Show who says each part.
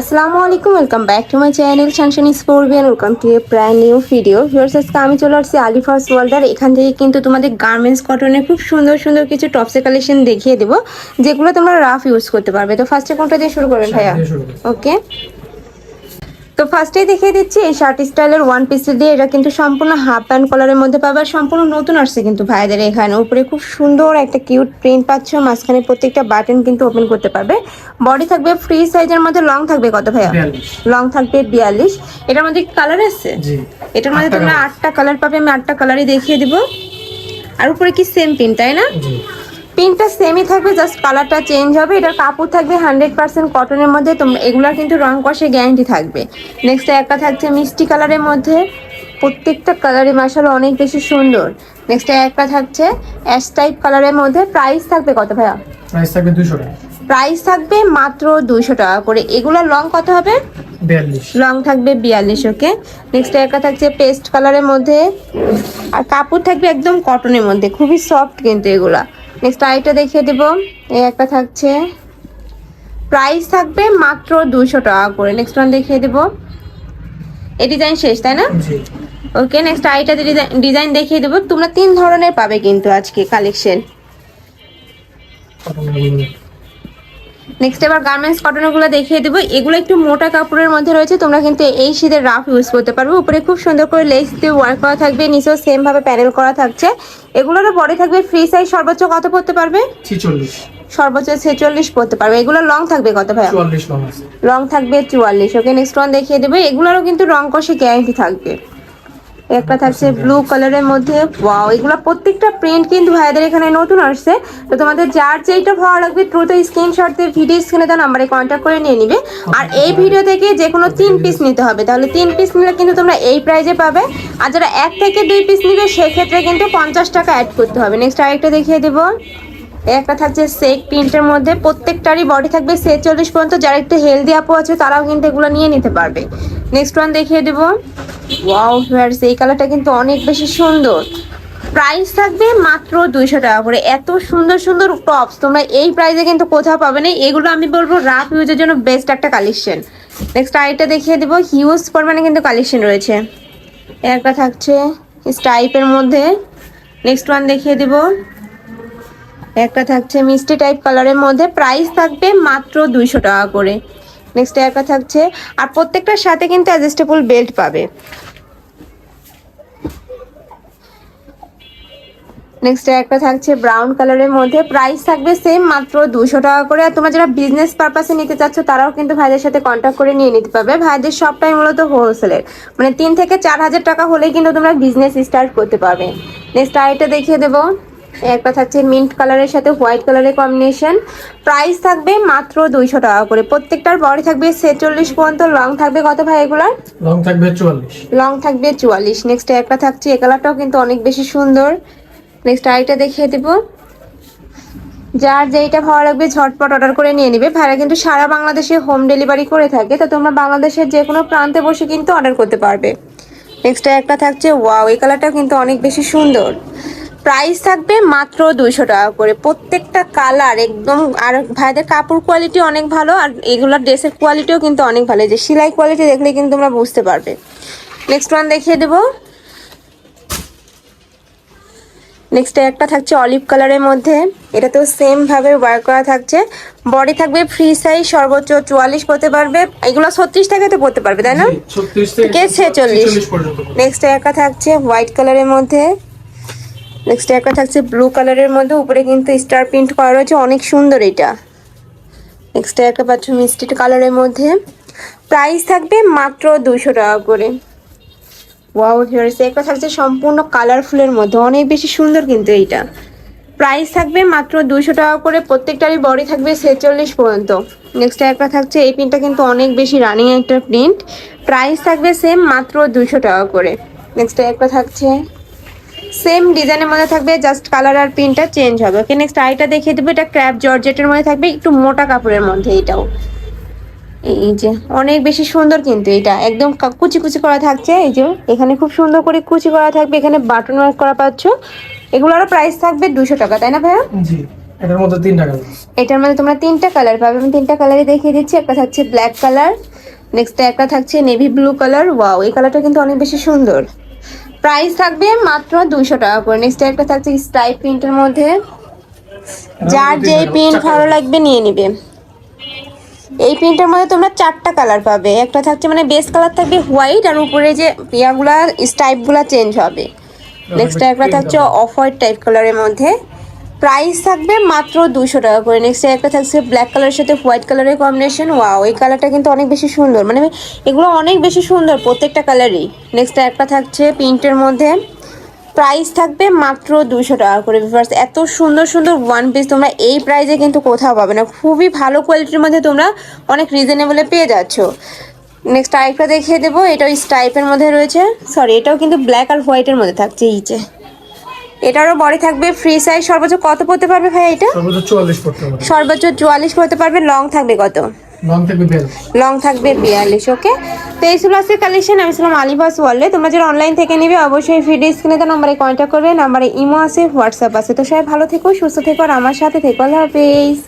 Speaker 1: আসসালামু আলাইকুম welcome back to my channel শানশানি স্পোর্বিয়ান welcome to a brand new video viewers আজকে আমি চলে আসছি আলিফার্স ওয়ার্ল্ডার এখান থেকে কিন্তু তোমাদের গার্মেন্টস কটনের খুব সুন্দর সুন্দর কিছু টপসের কালেকশন দেখিয়ে দেবো যেগুলো তোমরা রাফ ইউজ করতে পারবে। তো ফার্স্টে কোনটা দিয়ে শুরু করবে ভাইয়া। ওকে তো ফার্স্টেই দেখিয়ে দিচ্ছি এই শার্ট স্টাইলের ওয়ান পিস দিয়ে এটা কিন্তু সম্পূর্ণ হাফ প্যান্ট কলারের মধ্যে পাবে আর সম্পূর্ণ নতুন আসছে কিন্তু ভাইদের এখানে। উপরে খুব সুন্দর একটা কিউট প্রিন্ট পাচ্ছ মাঝখানে প্রত্যেকটা বাটন কিন্তু ওপেন করতে পারবে। বডি থাকবে ফ্রি সাইজের মধ্যে লং থাকবে কত ভাইয়া?
Speaker 2: 42
Speaker 1: লং থাকবে বিয়াল্লিশ। এটার মধ্যে কালার আছে? এটার মধ্যে তোমরা আটটা কালার পাবে আমি আটটা কালারই দেখিয়ে দিব। আর উপরে কি সেম পিন তাই না? পিনটা সেমই থাকবে জাস্ট কালারটা চেঞ্জ হবে। এটার কাপড় থাকবে হান্ড্রেড পার্সেন্ট কটনের মধ্যে তোমরা এগুলার কিন্তু রং কষে গ্যারান্টি থাকবে। নেক্সট একটা থাকছে মিষ্টি কালারের মধ্যে। প্রত্যেকটা কালারে মাসাল অনেক বেশি সুন্দর। নেক্সট একটা থাকছে অ্যাশ টাইপ কালারের মধ্যে। প্রাইস থাকবে কত ভাইয়া?
Speaker 2: প্রাইস থাকবে 200 টাকা।
Speaker 1: প্রাইস থাকবে মাত্র দুইশো টাকা করে। এগুলোর লং কত হবে?
Speaker 2: 42
Speaker 1: লং থাকবে বিয়াল্লিশ ওকে নেক্সট একটা থাকছে পেস্ট কালারের মধ্যে। আর কাপড় থাকবে একদম কটনের মধ্যে। খুবই সফট কিন্তু এগুলা। নেক্সট আইটা দেখিয়ে দেব। এই একটা থাকছে। প্রাইস থাকবে মাত্র দুশো টাকা করে। নেক্সট ওয়ান দেখিয়ে দেব। এই ডিজাইন শেষ তাই না? ওকে নেক্সট আইটা ডিজাইন দেখিয়ে দেবো। তোমরা তিন ধরনের পাবে কিন্তু আজকে কালেকশন নেক্সট এবার গার্মেন্টস কটনগুলো দেখিয়ে দেবো। এগুলো একটু মোটা কাপড়ের মধ্যে রয়েছে তোমরা কিন্তু এই শীতের রাফ ইউজ করতে পারবে। উপরে খুব সুন্দর করে লেস দিয়ে ওয়ার্ক করা থাকবে নিচেও সেম ভাবে প্যানেল করা থাকছে। এগুলোরও পরে থাকবে ফ্রি সাইজ সর্বোচ্চ কত পড়তে পারবে? সর্বোচ্চ ছেচল্লিশ পড়তে পারবে। এগুলো লং থাকবে কত
Speaker 2: 44 লং
Speaker 1: থাকবে চুয়াল্লিশ। ওকে নেক্সট ওয়ান দেখিয়ে দেবে। এগুলোরও কিন্তু রং কষে গ্যারান্টি থাকবে। একটা থাকছে ব্লু কালারের মধ্যে। ওয়াও এগুলো প্রত্যেকটা প্রিন্ট কিন্তু ভাইদের এখানে নতুন আসছে। তো তোমাদের যার যেটা ভালো লাগবে দ্রুত স্ক্রিনশট দিয়ে ভিডিও স্ক্রিনে দেওয়া নাম্বারে কন্ট্যাক্ট করে নিয়ে নিবে। আর এই ভিডিও থেকে যে কোনো তিন পিস নিতে হবে। তাহলে তিন পিস নিলে কিন্তু তোমরা এই প্রাইজে পাবে। আর যারা এক থেকে দুই পিস নিবে সেক্ষেত্রে কিন্তু পঞ্চাশ টাকা অ্যাড করতে হবে। নেক্সট আরেকটা দেখিয়ে দেবো। একটা থাকছে সেক প্রিন্টের মধ্যে। প্রত্যেকটারই বডি থাকবে ছেচল্লিশ পর্যন্ত। যারা একটু হেলদি আপু আছে, তারাও কিন্তু এগুলো নিয়ে নিতে পারবে। নেক্সট ওয়ান দেখিয়ে দেবো। ওয়াও ফেয়ার্স এই কালারটা কিন্তু অনেক বেশি সুন্দর। প্রাইস থাকবে মাত্র দুইশো টাকা করে। এত সুন্দর সুন্দর টপস তোমরা এই প্রাইসে কিন্তু কোথাও পাবে না। এগুলো আমি বলব রাফ ইউজের জন্য বেস্ট একটা কালেকশন নেক্সট আরেকটা দেখিয়ে দেবো। হিউজ পরিমাণে কিন্তু কালেকশন রয়েছে। একটা থাকছে স্টাইপের মধ্যে। নেক্সট ওয়ান দেখিয়ে দেবো। একটা থাকছে মিষ্টি টাইপ কালারের মধ্যে প্রাইস থাকবে মাত্র দুইশো টাকা করে। নেক্সট একটা থাকছে, আর প্রত্যেকটার সাথে কিন্তু অ্যাডজাস্টেবল বেল্ট পাবে। নেক্সট একটা থাকছে ব্রাউন কালারের মধ্যে প্রাইস থাকবে সেম মাত্র দুশো টাকা করে। আর তোমরা যারা বিজনেস পারপাসে নিতে চাচ্ছ, তারাও কিন্তু ভাইদের সাথে কন্ট্যাক্ট করে নিয়ে নিতে পারবে। ভাইদের সবটাই মূলত হোলসেলের মানে তিন থেকে চার হাজার টাকা হলেই কিন্তু তোমরা বিজনেস স্টার্ট করতে পারবে। নেক্সট আরেকটা দেখিয়ে দেবো। একটা থাকছে মিন্ট কালারের সাথে হোয়াইট কালারের কম্বিনেশন প্রাইস থাকবে মাত্র দুইশো টাকা করে। প্রত্যেকটার বডি থাকবে ছেচল্লিশ পর্যন্ত। লং থাকবে কত ভাই এগুলার?
Speaker 2: লং থাকবে 44
Speaker 1: লং থাকবে চুয়াল্লিশ। নেক্সট একটা থাকছে এ কালারটাও কিন্তু অনেক বেশি সুন্দর। নেক্সট আরেকটা দেখিয়ে দেবো। যার যেইটা ভালো লাগবে ঝটপট অর্ডার করে নিয়ে নিবে। ভাইরা কিন্তু সারা বাংলাদেশে হোম ডেলিভারি করে থাকে তো তোমরা বাংলাদেশের যে কোনো প্রান্তে বসে কিন্তু অর্ডার করতে পারবে। নেক্সট একটা থাকছে ওয়াও এই কালারটাও কিন্তু অনেক বেশি সুন্দর। প্রাইস থাকবে মাত্র দুইশো টাকা করে। প্রত্যেকটা কালার একদম আর ভাইদের কাপড় কোয়ালিটি অনেক ভালো আর এগুলোর ড্রেসের কোয়ালিটিও কিন্তু অনেক ভালো। যে সেলাই কোয়ালিটি দেখলে কিন্তু তোমরা বুঝতে পারবে। নেক্সট ওয়ান দেখিয়ে দেবো। নেক্সট একটা থাকছে অলিভ কালারের মধ্যে। এটাতেও সেম ভাবে ওয়ার্ক করা থাকছে। বডি থাকবে ফ্রি সাইজ সর্বোচ্চ চুয়াল্লিশ পড়তে পারবে। এগুলো ছত্রিশ টাকাতে পড়তে পারবে তাই না?
Speaker 2: 36
Speaker 1: থেকে
Speaker 2: থেকে
Speaker 1: 46
Speaker 2: 46 পর্যন্ত
Speaker 1: নেক্সট একটা থাকছে হোয়াইট কালারের মধ্যে। নেক্সট একটা থাকছে ব্লু কালারের মধ্যে, উপরে কিন্তু স্টার প্রিন্ট করা রয়েছে, অনেক সুন্দর এটা। নেক্সট একটা পাচ্ছ মিষ্টি কালারের মধ্যে। প্রাইস থাকবে মাত্র দুশো টাকা করে। ওয়াও হিয়ার্স একটা থাকছে সম্পূর্ণ কালারফুলের মধ্যে, অনেক বেশি সুন্দর কিন্তু এইটা। প্রাইস থাকবে মাত্র দুশো টাকা করে, প্রত্যেকটারই বডি থাকবে ছেচল্লিশ পর্যন্ত। নেক্সট একটা থাকছে, এই প্রিন্টটা কিন্তু অনেক বেশি রানিং একটা প্রিন্ট প্রাইস থাকবে সেম মাত্র দুশো টাকা করে। নেক্সট একটা থাকছে সেম ডিজাইনের মধ্যে থাকবে জাস্ট কালার আর প্রিন্টটা চেঞ্জ হবে। ওকে নেক্সট আইটা দেখিয়ে দেবো এটা ক্র্যাপ জর্জেটের মধ্যে থাকবে একটু মোটা কাপড়ের মধ্যে এটাও। এই যে অনেক বেশি সুন্দর কিন্তু এটা। একদম কুচি কুচি করা থাকছে এই যে এখানে খুব সুন্দর করে কুচি করা থাকবে এখানে বাটন ওয়ার্ক করা পাচ্ছ। এগুলোরও প্রাইস থাকবে দুশো টাকা তাই না ভাইয়া?
Speaker 2: জি এটার মধ্যে তিনটা কালার
Speaker 1: এটার মধ্যে তোমরা তিনটা কালার পাবে। আমি তিনটা কালারই দেখিয়ে দিচ্ছি একটা থাকছে ব্ল্যাক কালার নেক্সট একটা থাকছে নেভি ব্লু কালার ওয়াও এই কালারটা কিন্তু অনেক বেশি সুন্দর। প্রাইস থাকবে মাত্র দুইশো টাকা করে। নেক্সট একটা থাকছে স্ট্রাইপ প্রিন্টের মধ্যে। যার যেই প্রিন্ট ভালো লাগবে নিয়ে নিবে। এই প্রিন্টের মধ্যে তোমরা চারটা কালার পাবে। একটা থাকছে মানে বেস কালার থাকবে হোয়াইট আর উপরে যে পেয়াগুলা স্টাইপগুলা চেঞ্জ হবে। নেক্সট একটা থাকছে অফ হোয়াইট টাইপ কালারের মধ্যে। প্রাইস থাকবে মাত্র দুশো টাকা করে। নেক্সট একটা থাকছে ব্ল্যাক কালারের সাথে হোয়াইট কালারের কম্বিনেশন ওয়াও এই কালারটা কিন্তু অনেক বেশি সুন্দর। মানে এগুলো অনেক বেশি সুন্দর প্রত্যেকটা কালারই নেক্সট একটা থাকছে প্রিন্টের মধ্যে। প্রাইস থাকবে মাত্র দুশো টাকা করে। ভিউয়ার্স এত সুন্দর সুন্দর ওয়ান পিস তোমরা এই প্রাইসে কিন্তু কোথাও পাবে না। খুবই ভালো কোয়ালিটির মধ্যে তোমরা অনেক রিজনেবলে পেয়ে যাচ্ছ। নেক্সট আরেকটা দেখিয়ে দেবো। এটাও স্টাইপের মধ্যে রয়েছে। সরি এটাও কিন্তু ব্ল্যাক আর হোয়াইটের মধ্যে থাকছে ইচে এটারও বডি থাকবে ফ্রি সাইজ সর্বোচ্চ কত পড়তে পারবে ভাই এটা?
Speaker 2: সর্বোচ্চ চুয়াল্লিশ পড়তে
Speaker 1: পারবে লং থাকবে কত?
Speaker 2: লং থাকবে বিয়াল্লিশ।
Speaker 1: লং থাকবে বিয়াল্লিশ ওকে তো এই ছিল আজকে কালেকশন আমি ছিলাম আলিবাস ওয়ার্ল্ডে তোমরা যারা অনলাইন থেকে নিবে অবশ্যই ভিডিও স্ক্রিনে তো নাম্বারে কন্ট্যাক্ট করবে নাম্বারে ইমো আছে হোয়াটসঅ্যাপ আছে। তো সবাই ভালো থেকো সুস্থ থেকো আর আমার সাথে থেকো। আল্লাহ হাফেজ।